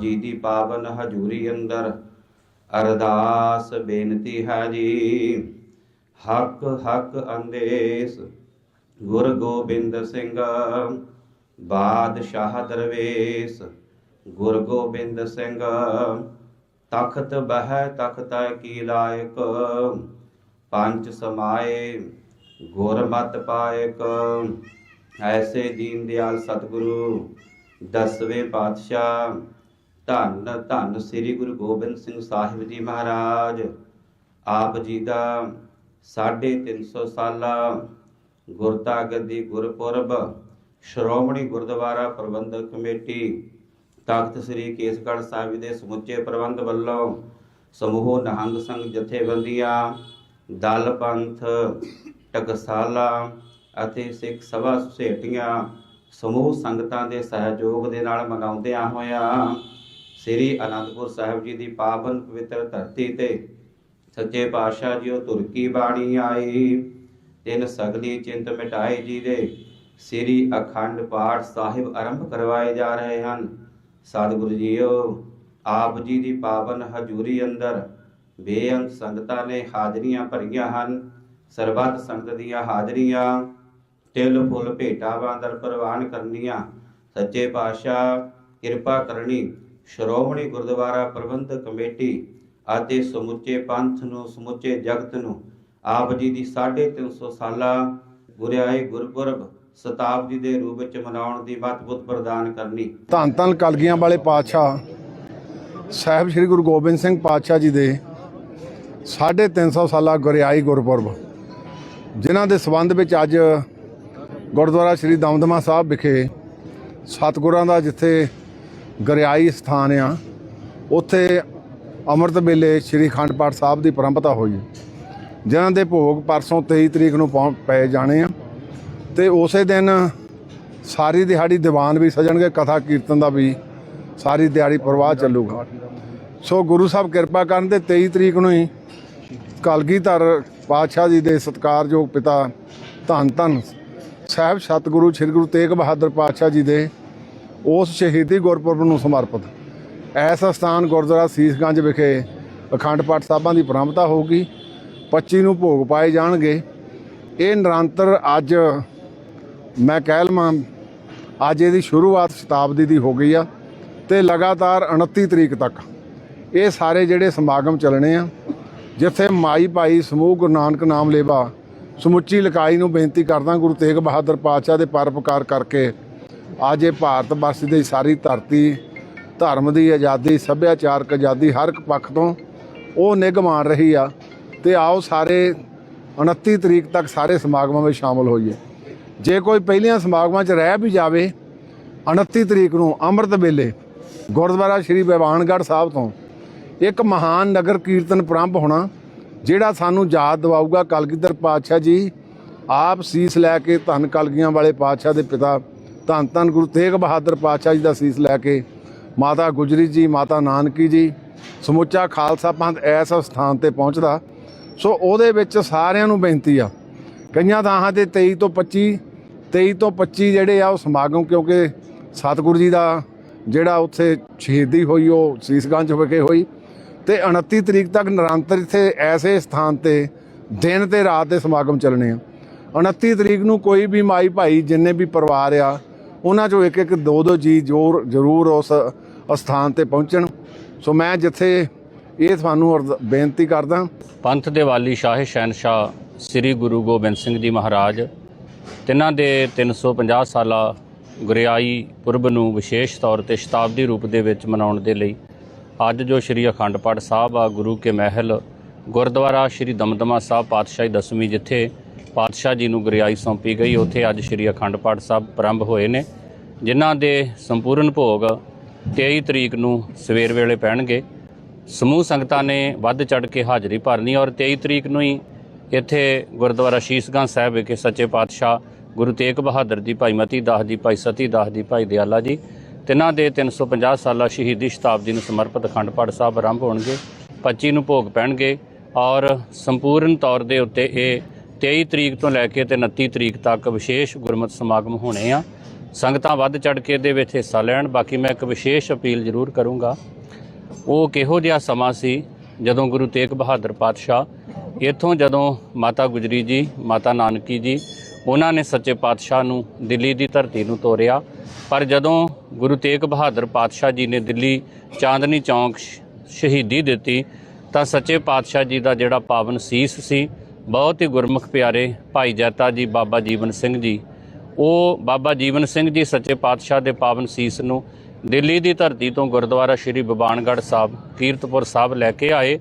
ਜੀ ਦੀ ਪਾਵਨ ਹਜ਼ੂਰੀ ਅੰਦਰ। ਅਰਦਾਸ ਬੇਨਤੀ ਹੈ ਜੀ। ਹੱਕ, ਹਕ ਅੰਦੇਸ। ਗੁਰ ਗੋਬਿੰਦ ਸਿੰਘ, ਬਾਦਸ਼ਾਹ ਦਰਵੇਸ। ਗੁਰ ਗੋਬਿੰਦ ਸਿੰਘ, ਤਖਤ ਬਹਿ ਤਖਤੈ ਕੀ ਲਾਇਕ। ਪੰਜ ਸਮਾਏ, ਗੁਰ ਮਤ ਪਾਇਕ। ਐਸੇ ਦੀਨ ਦਿਆਲ ਸਤਿਗੁਰੂ, ਦਸਵੇਂ ਪਾਤਸ਼ਾਹ। ਧੰਨ ਧੰਨ ਸ੍ਰੀ ਗੁਰੂ ਗੋਬਿੰਦ ਸਿੰਘ ਸਾਹਿਬ ਜੀ ਮਹਾਰਾਜ। ਆਪ ਜੀ ਦਾ 350 ਸਾਲਾ ਗੁਰਤਾ ਗੱਦੀ ਗੁਰਪੁਰਬ, ਸ਼੍ਰੋਮਣੀ ਗੁਰਦੁਆਰਾ ਪ੍ਰਬੰਧਕ ਕਮੇਟੀ, ਤਖਤ ਸ੍ਰੀ ਕੇਸਗੜ੍ਹ ਸਾਹਿਬ ਦੇ ਸਮੁੱਚੇ ਪ੍ਰਬੰਧ ਵੱਲੋਂ ਸਮੂਹ ਨਿਹੰਗ ਸੰਘ ਜਥੇਬੰਦੀਆਂ, ਦਲ ਪੰਥ, ਟਕਸਾਲਾ ਅਤੇ ਸਿੱਖ ਸਭਾ ਸੁਸੇਟੀਆਂ ਸਮੂਹ ਸੰਗਤਾਂ ਦੇ ਸਹਿਯੋਗ ਦੇ ਨਾਲ ਮਨਾਉਂਦਿਆਂ ਹੋਇਆਂ ਸ੍ਰੀ ਅਨੰਦਪੁਰ ਸਾਹਿਬ ਜੀ ਦੀ ਪਾਵਨ ਪਵਿੱਤਰ ਧਰਤੀ ਤੇ ਸੱਚੇ ਪਾਤਸ਼ਾਹ ਜੀ ਉਹ ਤੁਰਕੀ ਬਾਣੀ ਆਈ। ਤਿੰਨ ਸਗਲੀ ਚਿੰਤ ਮਿਟਾਏ ਜੀ ਦੇ ਸ੍ਰੀ ਅਖੰਡ ਪਾਠ ਸਾਹਿਬ ਆਰੰਭ ਕਰਵਾਏ ਜਾ ਰਹੇ ਹਨ। ਸਤਿਗੁਰੂ ਜੀਓ, ਆਪ ਜੀ ਦੀ ਪਾਵਨ ਹਜ਼ੂਰੀ ਅੰਦਰ ਬੇਅੰਤ ਸੰਗਤਾਂ ਨੇ ਹਾਜ਼ਰੀਆਂ ਭਰੀਆਂ ਹਨ। ਸਰਬੱਤ ਸੰਗਤ ਦੀਆਂ ਹਾਜ਼ਰੀਆਂ, ਤਿਲ, ਫੁੱਲ ਭੇਟਾਵਾਂ ਅੰਦਰ ਪ੍ਰਵਾਨ ਕਰਨੀਆਂ। ਸੱਚੇ ਪਾਤਸ਼ਾਹ, ਕਿਰਪਾ ਕਰਨੀ ਸ਼੍ਰੋਮਣੀ ਗੁਰਦੁਆਰਾ ਪ੍ਰਬੰਧਕ ਕਮੇਟੀ ਅਤੇ ਸਮੁੱਚੇ ਪੰਥ ਨੂੰ, ਸਮੁੱਚੇ ਜਗਤ ਨੂੰ ਆਪ ਜੀ ਦੀ 350 ਸਾਲਾ ਗੁਰਿਆਏ ਗੁਰਪੁਰਬ ਸ਼ਤਾਬਦੀ ਦੇ ਰੂਪ ਵਿੱਚ ਮਨਾਉਣ ਦੀ ਮਤ ਪ੍ਰਦਾਨ ਕਰਨੀ। ਧੰਨ ਧੰਨ ਕਲਗੀਆਂ ਵਾਲੇ ਪਾਤਸ਼ਾਹ, ਸਾਹਿਬ ਸ੍ਰੀ ਗੁਰੂ ਗੋਬਿੰਦ ਸਿੰਘ ਪਾਤਸ਼ਾਹ ਜੀ ਦੇ 350 ਸਾਲਾ ਗੁਰਿਆਈ ਗੁਰਪੁਰਬ, ਜਿਨ੍ਹਾਂ ਦੇ ਸਬੰਧ ਵਿੱਚ ਅੱਜ ਗੁਰਦੁਆਰਾ ਸ੍ਰੀ ਦਮਦਮਾ ਸਾਹਿਬ ਵਿਖੇ ਸਤਿਗੁਰਾਂ ਦਾ ਜਿੱਥੇ ਗਰਿਆਈ ਸਥਾਨ ਆ। ਉੱਥੇ ਅੰਮ੍ਰਿਤ ਵੇਲੇ ਸ੍ਰੀ ਅਖੰਡ ਪਾਠ ਸਾਹਿਬ ਦੀ ਪਰੰਪਰਾ ਹੋਈ। ਜਿਨ੍ਹਾਂ ਦੇ ਭੋਗ ਪਰਸੋਂ 23 ਤਰੀਕ ਨੂੰ ਪਹੁੰ- ਪਏ ਜਾਣੇ ਆ। ਤੇ ਉਸੇ ਦਿਨ ਸਾਰੀ ਦਿਹਾੜੀ ਦੀਵਾਨ ਵੀ ਸਜਣਗੇ, ਕਥਾ ਕੀਰਤਨ ਦਾ ਵੀ ਸਾਰੀ ਦਿਹਾੜੀ ਪ੍ਰਵਾਹ ਚੱਲੂਗਾ। ਸੋ ਗੁਰੂ ਸਾਹਿਬ ਕਿਰਪਾ ਕਰਨ ਤੇ 23 ਤਰੀਕ ਨੂੰ ਹੀ ਕਲਗੀਧਰ ਪਾਤਸ਼ਾਹ ਜੀ ਦੇ ਸਤਿਕਾਰਯੋਗ ਪਿਤਾ ਧੰਨ ਧੰਨ ਸਾਹਿਬ ਸਤਿਗੁਰੂ, ਸ੍ਰੀ ਗੁਰੂ ਤੇਗ ਬਹਾਦਰ ਪਾਤਸ਼ਾਹ ਜੀ ਦੇ ਉਸ ਸ਼ਹੀਦੀ ਗੁਰਪੁਰਬ ਨੂੰ ਸਮਰਪਿਤ। ਐਸਾ ਸਥਾਨ ਗੁਰਦੁਆਰਾ ਸੀਸਗੰਜ ਵਿਖੇ ਅਖੰਡ ਪਾਠ ਸਾਹਿਬਾਂ ਦੀ ਪ੍ਰਾਰੰਭਤਾ ਹੋਊਗੀ। 25 ਨੂੰ ਭੋਗ ਪਾਏ ਜਾਣਗੇ। ਇਹ ਨਿਰੰਤਰ ਅੱਜ ਮੈਂ ਕਹਿ ਲਵਾਂ, ਅੱਜ ਇਹਦੀ ਸ਼ੁਰੂਆਤ ਸ਼ਤਾਬਦੀ ਦੀ ਹੋ ਗਈ ਆ ਤੇ ਲਗਾਤਾਰ 29 ਤਰੀਕ ਤੱਕ ਇਹ ਸਾਰੇ ਜਿਹੜੇ ਸਮਾਗਮ ਚੱਲਣੇ ਆ, ਜਿੱਥੇ ਮਾਈ ਭਾਈ ਸਮੂਹ ਗੁਰੂ ਨਾਨਕ ਨਾਮ ਲੇਵਾ ਸਮੁੱਚੀ ਲਕਾਈ ਨੂੰ ਬੇਨਤੀ ਕਰਦਾ ਗੁਰੂ ਤੇਗ ਬਹਾਦਰ ਪਾਤਸ਼ਾਹ ਦੇ ਪਰਪਕਾਰ ਕਰਕੇ ਅੱਜ ਇਹ ਭਾਰਤ ਵਰਸ਼ ਦੀ ਸਾਰੀ ਧਰਤੀ, ਧਰਮ ਦੀ ਆਜ਼ਾਦੀ, ਸੱਭਿਆਚਾਰਕ ਆਜ਼ਾਦੀ ਹਰ ਇੱਕ ਪੱਖ ਤੋਂ ਉਹ ਨਿੱਘ ਮਾਣ ਰਹੀ ਆ। ਤੇ ਆਓ ਸਾਰੇ 29 ਤਰੀਕ ਤੱਕ ਸਾਰੇ ਸਮਾਗਮਾਂ ਵਿੱਚ ਸ਼ਾਮਲ ਹੋਈਏ। ਜੇ ਕੋਈ ਪਹਿਲੀਆਂ ਸਮਾਗਮਾਂ 'ਚ ਰਹਿ ਵੀ ਜਾਵੇ 29 ਤਰੀਕ ਨੂੰ ਅੰਮ੍ਰਿਤ ਵੇਲੇ ਗੁਰਦੁਆਰਾ ਸ਼੍ਰੀ ਬਿਵਾਨਗੜ੍ਹ ਸਾਹਿਬ ਤੋਂ ਇੱਕ ਮਹਾਨ ਨਗਰ ਕੀਰਤਨ ਪ੍ਰਾਰੰਭ ਹੋਣਾ, ਜਿਹੜਾ ਸਾਨੂੰ ਯਾਦ ਦਿਵਾਊਗਾ। ਕਲਗੀਧਰ ਪਾਤਸ਼ਾਹ ਜੀ ਆਪ ਸੀਸ ਲੈ ਕੇ ਧੰਨ ਕਲਗੀਆਂ ਵਾਲੇ ਪਾਤਸ਼ਾਹ ਦੇ ਪਿਤਾ ਧੰਨ ਧੰਨ ਗੁਰੂ ਤੇਗ ਬਹਾਦਰ ਪਾਤਸ਼ਾਹ ਜੀ ਦਾ ਸੀਸ ਲੈ ਕੇ ਮਾਤਾ ਗੁਜਰੀ ਜੀ, ਮਾਤਾ ਨਾਨਕੀ ਜੀ, ਸਮੁੱਚਾ ਖਾਲਸਾ ਪੰਥ ਇਸ ਸਥਾਨ ਤੇ ਪਹੁੰਚਦਾ। ਸੋ ਉਹਦੇ ਵਿੱਚ ਸਾਰਿਆਂ ਨੂੰ ਬੇਨਤੀ ਆ, ਕਈਆਂ ਥਾਵਾਂ ਤੇ 23 ਤੋਂ 25 23 ਤੋਂ 25 ਜਿਹੜੇ ਆ ਉਹ ਸਮਾਗਮ ਕਿਉਂਕਿ ਸਤਿਗੁਰੂ ਜੀ ਦਾ ਜਿਹੜਾ ਉੱਥੇ ਸ਼ਹੀਦੀ ਹੋਈ, ਉਹ ਸੀਸਗੰਜ ਵਿਖੇ ਹੋਈ ਤੇ 29 ਤਰੀਕ ਤੱਕ ਨਿਰੰਤਰ ਇੱਥੇ ਐਸੇ ਸਥਾਨ ਤੇ ਦਿਨ ਤੇ ਰਾਤ ਦੇ ਸਮਾਗਮ ਚੱਲਣੇ ਆ। 29 ਤਰੀਕ ਨੂੰ ਕੋਈ ਵੀ ਮਾਈ ਭਾਈ, ਜਿੰਨੇ ਵੀ ਪਰਿਵਾਰ ਆ ਉਹਨਾਂ ਚੋਂ ਇੱਕ ਇੱਕ ਦੋ ਦੋ ਜੀ ਜੋਰ ਜ਼ਰੂਰ ਉਸ ਸਥਾਨ ਤੇ ਪਹੁੰਚਣ। ਸੋ ਮੈਂ ਜਿੱਥੇ ਇਹ ਤੁਹਾਨੂੰ ਬੇਨਤੀ ਕਰਦਾ। ਪੰਥ ਦੇ ਵਾਲੀ ਸ਼ਾਹ ਸ਼ਹਿਨशाह ਸ੍ਰੀ ਗੁਰੂ ਗੋਬਿੰਦ ਸਿੰਘ ਜੀ ਮਹਾਰਾਜ, ਤਿੰਨਾਂ ਦੇ 350 ਸਾਲਾ ਗੁਰਿਆਈ ਪੁਰਬ ਨੂੰ ਵਿਸ਼ੇਸ਼ ਤੌਰ ਤੇ ਸ਼ਤਾਬਦੀ ਰੂਪ ਦੇ ਵਿੱਚ ਮਨਾਉਣ ਦੇ ਲਈ ਅੱਜ ਜੋ ਸ੍ਰੀ ਅਖੰਡ ਪਾਠ ਸਾਹਿਬ ਆ ਗੁਰੂ ਕੇ ਮਹਿਲ, ਗੁਰਦੁਆਰਾ ਸ੍ਰੀ ਦਮਦਮਾ ਸਾਹਿਬ ਪਾਤਸ਼ਾਹੀ ਦਸਵੀਂ ਜਿੱਥੇ ਪਾਤਸ਼ਾਹ ਜੀ ਨੂੰ ਗੁਰਿਆਈ ਸੌਂਪੀ ਗਈ। ਉੱਥੇ ਅੱਜ ਸ੍ਰੀ ਅਖੰਡ ਪਾਠ ਸਾਹਿਬ ਪ੍ਰਾਰੰਭ ਹੋਏ ਨੇ, ਜਿਨ੍ਹਾਂ ਦੇ ਸੰਪੂਰਨ ਭੋਗ 23 ਤਰੀਕ ਨੂੰ ਸਵੇਰ ਵੇਲੇ ਪੈਣਗੇ। ਸਮੂਹ ਸੰਗਤਾਂ ਨੇ ਵੱਧ ਚੜ ਕੇ ਹਾਜ਼ਰੀ ਭਰਨੀ ਔਰ 23 ਤਰੀਕ ਨੂੰ ਹੀ ਇੱਥੇ ਗੁਰਦੁਆਰਾ ਸ਼ੀਸ਼ਗੰਜ ਸਾਹਿਬ ਵਿਖੇ ਸੱਚੇ ਪਾਤਸ਼ਾਹ ਗੁਰੂ ਤੇਗ ਬਹਾਦਰ ਜੀ, ਭਾਈ ਮਤੀ ਦਾਸ ਜੀ, ਭਾਈ ਸਤੀ ਦਾਸ ਜੀ, ਭਾਈ ਦਿਆਲਾ ਜੀ, ਤਿੰਨਾਂ ਦੇ 350 ਸਾਲਾ ਸ਼ਹੀਦੀ ਸ਼ਤਾਬਦੀ ਨੂੰ ਸਮਰਪਿਤ ਅਖੰਡ ਪਾਠ ਸਾਹਿਬ ਆਰੰਭ ਹੋਣਗੇ। 25 ਨੂੰ ਭੋਗ ਪੈਣਗੇ ਔਰ ਸੰਪੂਰਨ ਤੌਰ ਦੇ ਉੱਤੇ ਇਹ 23 ਤਰੀਕ ਤੋਂ ਲੈ ਕੇ ਤੇ 29 ਤਰੀਕ ਤੱਕ ਵਿਸ਼ੇਸ਼ ਗੁਰਮਤਿ ਸਮਾਗਮ ਹੋਣੇ ਆ। ਸੰਗਤਾਂ ਵੱਧ ਚੜ ਕੇ ਇਹਦੇ ਵਿੱਚ ਹਿੱਸਾ ਲੈਣ। ਬਾਕੀ ਮੈਂ ਇੱਕ ਵਿਸ਼ੇਸ਼ ਅਪੀਲ ਜ਼ਰੂਰ ਕਰੂੰਗਾ। ਉਹ ਕਿਹੋ ਜਿਹਾ ਸਮਾਂ ਸੀ ਜਦੋਂ ਗੁਰੂ ਤੇਗ ਬਹਾਦਰ ਪਾਤਸ਼ਾਹ ਇੱਥੋਂ ਜਦੋਂ ਮਾਤਾ ਗੁਜਰੀ ਜੀ, ਮਾਤਾ ਨਾਨਕੀ ਜੀ, ਉਹਨਾਂ ਨੇ ਸੱਚੇ ਪਾਤਸ਼ਾਹ ਨੂੰ ਦਿੱਲੀ ਦੀ ਧਰਤੀ ਨੂੰ ਤੋਰਿਆ। ਪਰ ਜਦੋਂ ਗੁਰੂ ਤੇਗ ਬਹਾਦਰ ਪਾਤਸ਼ਾਹ ਜੀ ਨੇ ਦਿੱਲੀ ਚਾਂਦਨੀ ਚੌਂਕ ਸ਼ਹੀਦੀ ਦਿੱਤੀ ਤਾਂ ਸੱਚੇ ਪਾਤਸ਼ਾਹ ਜੀ ਦਾ ਜਿਹੜਾ ਪਾਵਨ ਸੀਸ ਸੀ ਬਹੁਤ ਹੀ ਗੁਰਮੁਖ ਪਿਆਰੇ ਭਾਈ ਜੈਤਾ ਜੀ, ਬਾਬਾ ਜੀਵਨ ਸਿੰਘ ਜੀ। ਉਹ ਬਾਬਾ ਜੀਵਨ ਸਿੰਘ ਜੀ ਸੱਚੇ ਪਾਤਸ਼ਾਹ ਦੇ ਪਾਵਨ ਸੀਸ ਨੂੰ ਦਿੱਲੀ ਦੀ ਧਰਤੀ ਤੋਂ ਗੁਰਦੁਆਰਾ ਸ਼੍ਰੀ ਬਬਾਨਗੜ੍ਹ ਸਾਹਿਬ, ਕੀਰਤਪੁਰ ਸਾਹਿਬ ਲੈ ਕੇ ਆਏ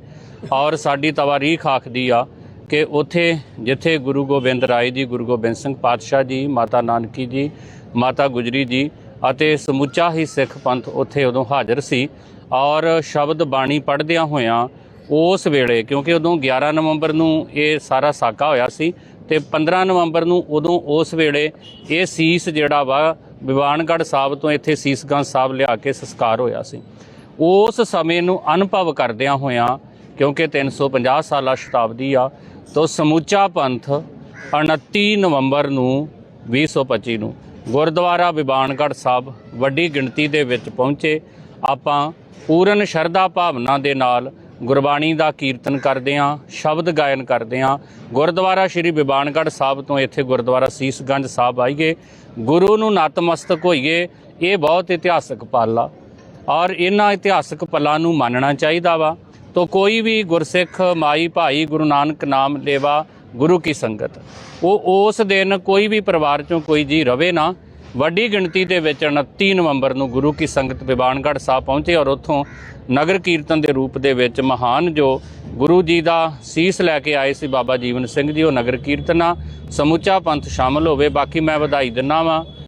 ਔਰ ਸਾਡੀ ਤਵਾਰੀਖ ਆਖਦੀ ਆ ਕਿ ਉੱਥੇ ਜਿੱਥੇ ਗੁਰੂ ਗੋਬਿੰਦ ਰਾਏ ਜੀ, ਗੁਰੂ ਗੋਬਿੰਦ ਸਿੰਘ ਪਾਤਸ਼ਾਹ ਜੀ, ਮਾਤਾ ਨਾਨਕੀ ਜੀ, ਮਾਤਾ ਗੁਜਰੀ ਜੀ ਅਤੇ ਸਮੁੱਚਾ ਹੀ ਸਿੱਖ ਪੰਥ ਉੱਥੇ ਉਦੋਂ ਹਾਜ਼ਰ ਸੀ ਔਰ ਸ਼ਬਦ ਬਾਣੀ ਪੜ੍ਹਦਿਆਂ ਹੋਇਆਂ ਉਸ ਵੇਲੇ, ਕਿਉਂਕਿ ਉਦੋਂ 11 ਨਵੰਬਰ ਨੂੰ ਇਹ ਸਾਰਾ ਸਾਕਾ ਹੋਇਆ ਸੀ ਤੇ 15 ਨਵੰਬਰ ਨੂੰ ਉਦੋਂ ਉਸ ਵੇਲੇ ਇਹ ਸੀਸ ਜਿਹੜਾ ਵਾ, ਵਿਵਾਨਗੜ੍ਹ ਸਾਹਿਬ ਤੋਂ ਇੱਥੇ ਸੀਸਗੰਜ ਸਾਹਿਬ ਲਿਆ ਕੇ ਸੰਸਕਾਰ ਹੋਇਆ ਸੀ। ਉਸ ਸਮੇਂ ਨੂੰ ਅਨੁਭਵ ਕਰਦਿਆਂ ਹੋਇਆਂ, ਕਿਉਂਕਿ 350 ਸਾਲਾ ਸ਼ਤਾਬਦੀ ਆ, ਤੋਂ ਸਮੁੱਚਾ ਪੰਥ 29 ਨਵੰਬਰ ਨੂੰ 2025 ਨੂੰ ਗੁਰਦੁਆਰਾ ਵਿਵਾਨਗੜ੍ਹ ਸਾਹਿਬ ਵੱਡੀ ਗਿਣਤੀ ਦੇ ਵਿੱਚ ਪਹੁੰਚੇ। ਆਪਾਂ ਪੂਰਨ ਸ਼ਰਧਾ ਭਾਵਨਾ ਦੇ ਨਾਲ ਗੁਰਬਾਣੀ ਦਾ ਕੀਰਤਨ ਕਰਦੇ ਹਾਂ, ਸ਼ਬਦ ਗਾਇਨ ਕਰਦੇ ਹਾਂ। ਗੁਰਦੁਆਰਾ ਸ਼੍ਰੀ ਬਿਬਾਨਗੜ੍ਹ ਸਾਹਿਬ ਤੋਂ ਇੱਥੇ ਗੁਰਦੁਆਰਾ ਸੀਸਗੰਜ ਸਾਹਿਬ ਆਈਏ। ਗੁਰੂ ਨੂੰ ਨਤਮਸਤਕ ਹੋਈਏ, ਇਹ ਬਹੁਤ ਇਤਿਹਾਸਕ ਪਲ ਆ। ਔਰ ਇਹਨਾਂ ਇਤਿਹਾਸਕ ਪਲਾਂ ਨੂੰ ਮੰਨਣਾ ਚਾਹੀਦਾ ਵਾ। ਤੋ ਕੋਈ ਵੀ ਗੁਰਸਿੱਖ, ਮਾਈ ਭਾਈ, ਗੁਰੂ ਨਾਨਕ ਨਾਮ ਲੇਵਾ ਗੁਰੂ ਕੀ ਸੰਗਤ, ਉਹ ਉਸ ਦਿਨ ਕੋਈ ਵੀ ਪਰਿਵਾਰ ਚੋਂ ਕੋਈ ਜੀ ਰਵੇ ਨਾ ਵੱਡੀ ਗਿਣਤੀ ਦੇ ਵਿੱਚ 29 ਨਵੰਬਰ ਨੂੰ ਗੁਰੂ ਕੀ ਸੰਗਤ ਬਿਬਾਨਗੜ੍ਹ ਸਾਹਿਬ ਪਹੁੰਚੇ ਔਰ ਉੱਥੋਂ ਨਗਰ ਕੀਰਤਨ ਦੇ ਰੂਪ ਦੇ ਵਿੱਚ ਮਹਾਨ ਜੋ ਗੁਰੂ ਜੀ ਦਾ ਸੀਸ ਲੈ ਕੇ ਆਏ ਸੀ ਬਾਬਾ ਜੀਵਨ ਸਿੰਘ ਜੀ, ਉਹ ਨਗਰ ਕੀਰਤਨਾ ਸਮੁੱਚਾ ਪੰਥ ਸ਼ਾਮਲ ਹੋਵੇ। ਬਾਕੀ ਮੈਂ ਵਧਾਈ ਦਿੰਨਾ ਵਾਂ।